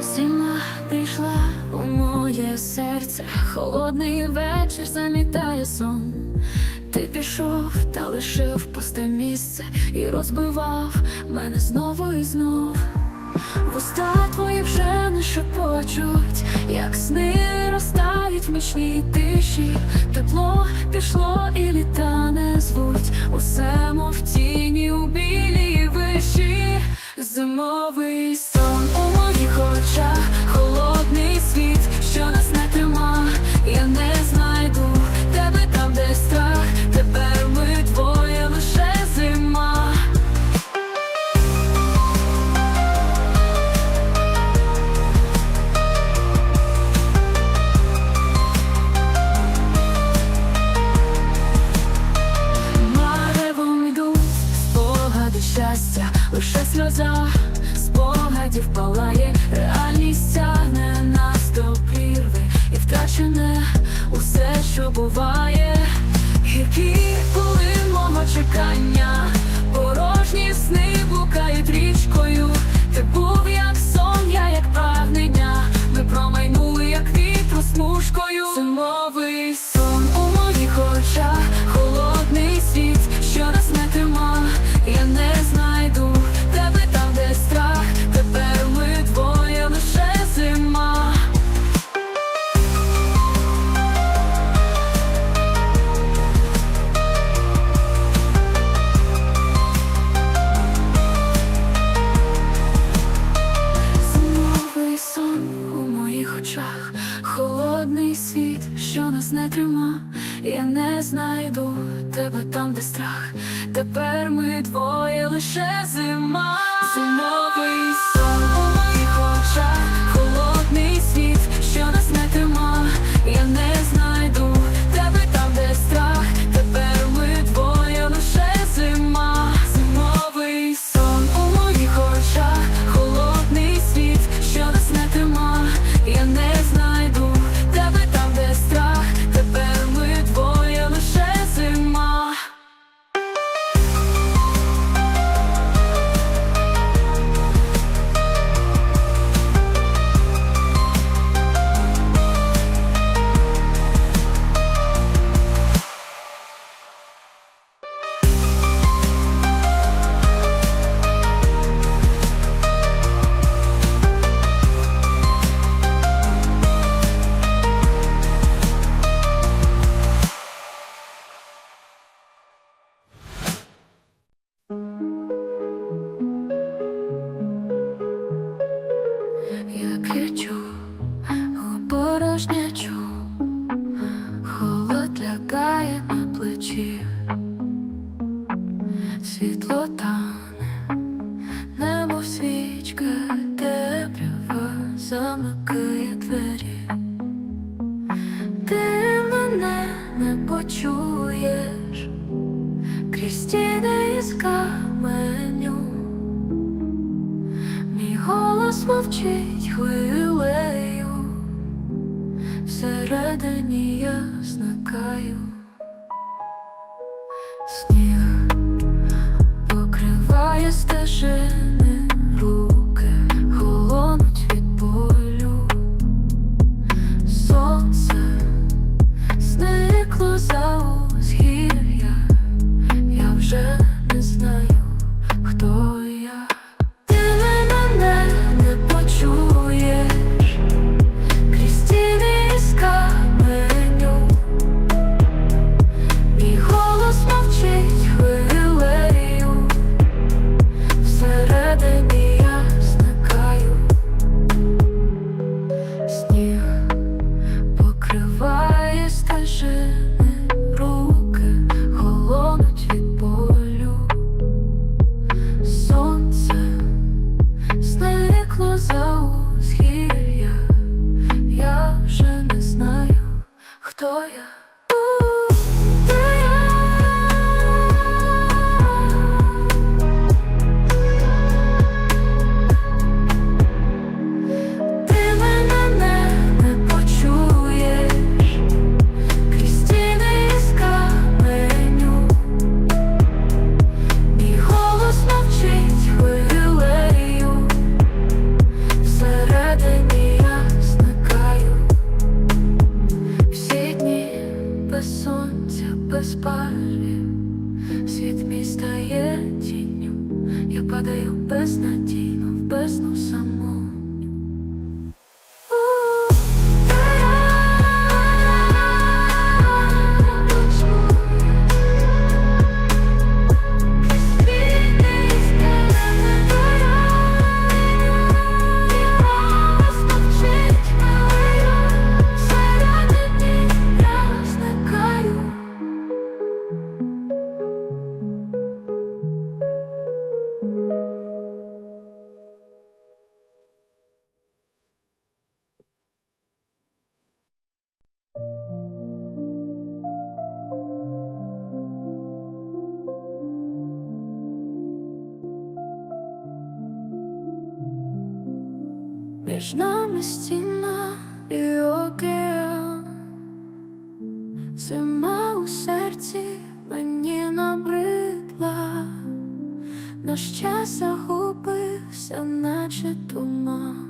Зима прийшла у моє серце, холодний вечір замітає сон. Ти пішов та лишив пусте місце і розбивав мене знову і знов. Вуста твої вже не шепочуть, як сни розтають в мічній тиші. Тепло пішло і літа не звуть. Усе мов тіні у білій виші, зимовий сон твоїх очах. я не знайду тебе там, де страх. Тепер ми двоє лише зима, зимовий сон у моїх очах, холодний світ, що нас не тримав, я не знаю. світло. нами стіна і океан, зима у серці мені набридла, наш час загубився, наче туман,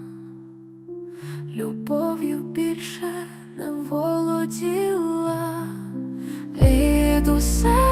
любов'ю більше не володіла. Від усе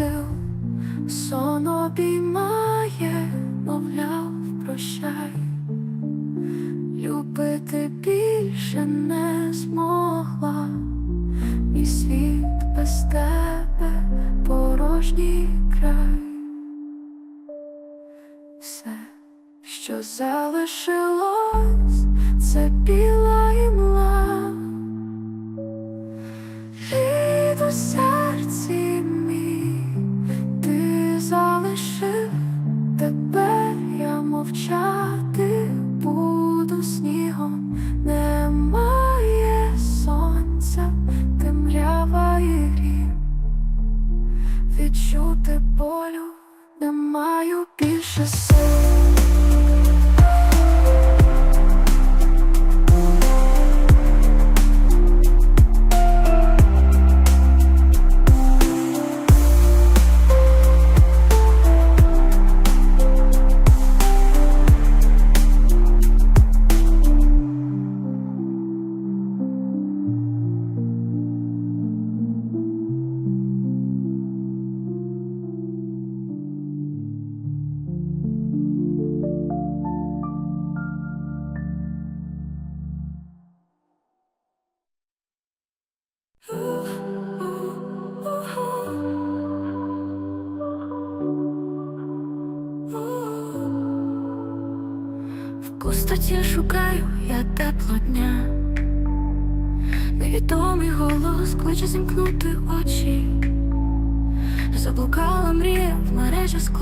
сил, сон обіймає, мовляв, прощай, любити більше не змогла, і світ без тебе порожній край.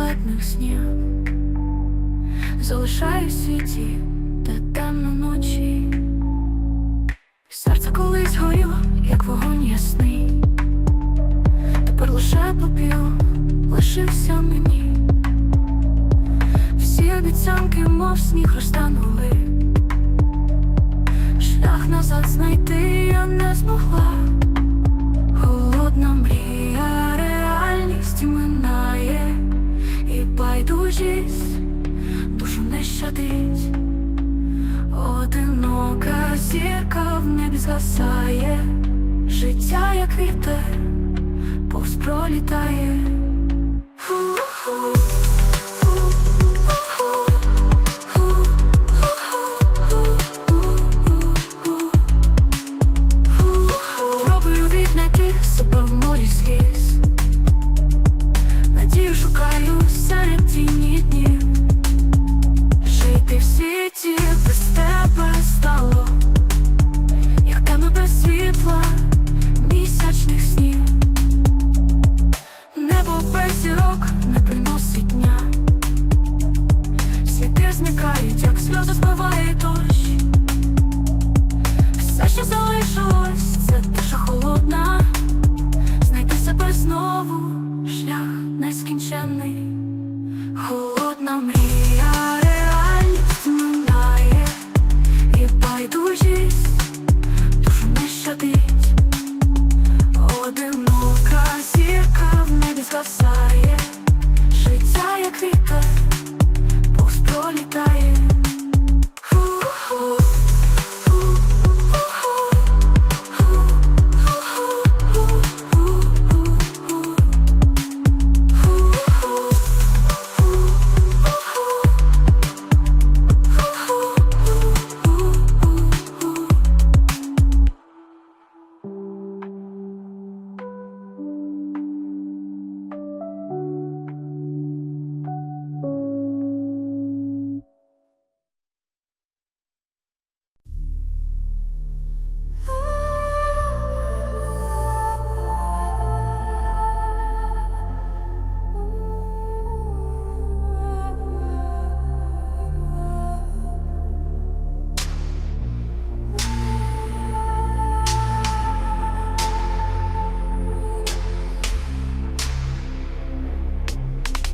блакитних снів, залишаю світі.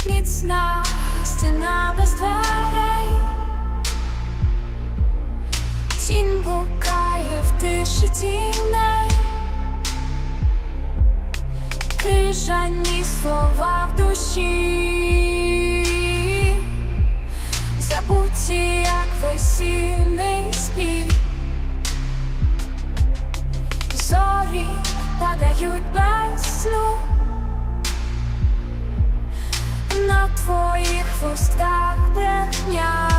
Міцна стіна без дверей, тінь блукає в тиші тіней, крижані слова в душі, забуті, як весільний спів, зорі падають без сну. На твоїх вустах брехня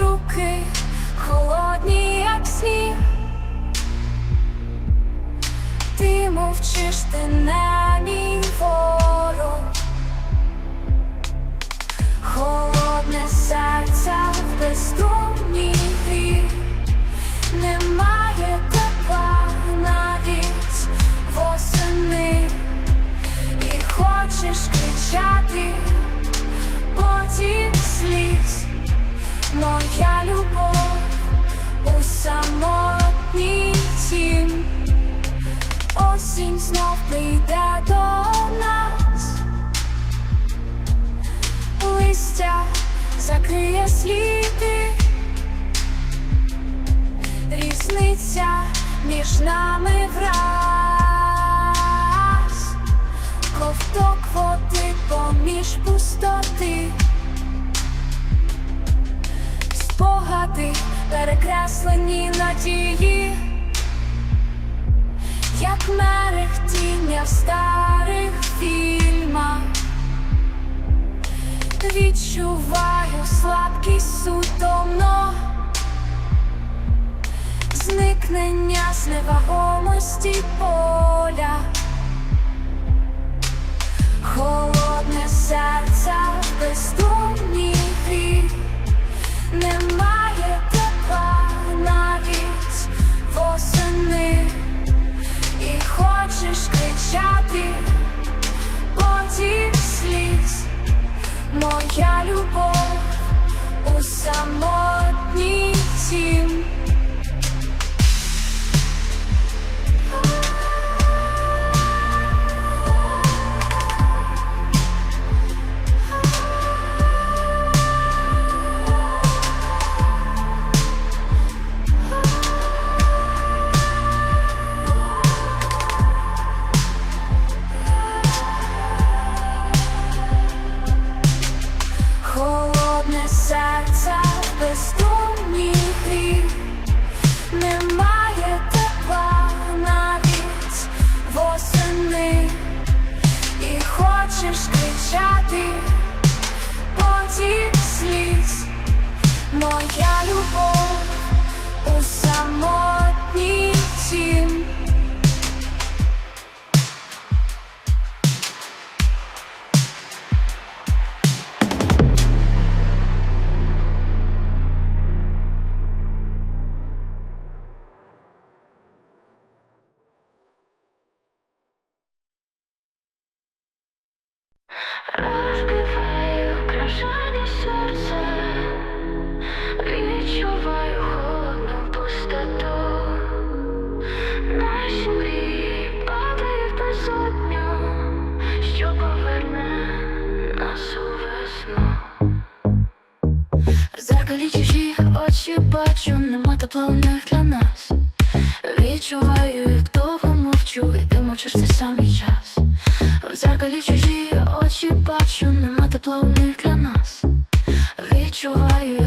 Руки холодні, як сніг. Ти мовчиш, ти не знов прийде зникнення з невагомості поля. Холодне серце в бездумній грі. Немає тепла навіть восени. І хочеш кричати потік сліз. Моя любов у самотній дзеркалі чужі очі бачу, нема тепла для нас. Відчуваю, як довго мовчу, і ти мовчиш цей самий час. В дзеркалі чужі очі бачу, нема тепла для нас. Відчуваю.